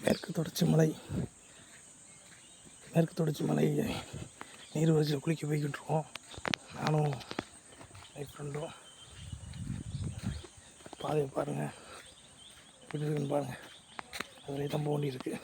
மேற்கு தொடர்ச்சி மலை மேற்கு தொடர்ச்சி மலை நீர்வீழ்ச்சியில் குளிக்க போய்கிட்டு இருக்கோம் நானும் என் ஃப்ரெண்டும் பாதையை பாருங்கள் எப்படி இருக்குன்னு பாருங்கள் அதில் தான் போக வேண்டியிருக்கு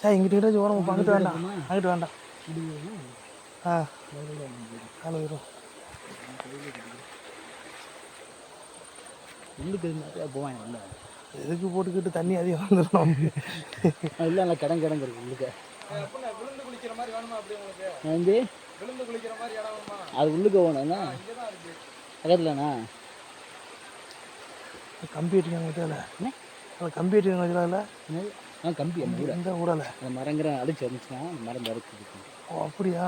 சார் இங்கிட்ட கிட்ட ஓரம் அங்கிட்டு வேண்டாம் அங்கிட்டு வேண்டாம் ஆ அதில் வரும் உள்ளுக்கு நிறையா போவாங்க இல்லை எதுக்கு போட்டுக்கிட்டு தண்ணி அதிகம் வந்துடும் இல்லை இல்லை கிடங்கு கிடங்கு இருக்கு உள்ளுக்க விழுந்து குளிக்கிற மாதிரி வேணுமா அப்படி உங்களுக்கு விழுந்து குளிக்கிற மாதிரி இடம் வேணுமா அது உள்ளுக்க போகணும்ண்ணா பக்கத்துலண்ணா கம்பி அடிக்காங்க? அதில் கம்பி அடிக்காங்க வச்சால ஆ கம்பி அந்த இந்த ஊரில்? அந்த மரங்கிற அடிச்சு வந்துச்சுன்னா அந்த மரம் பறிச்சு ஓ அப்படியா?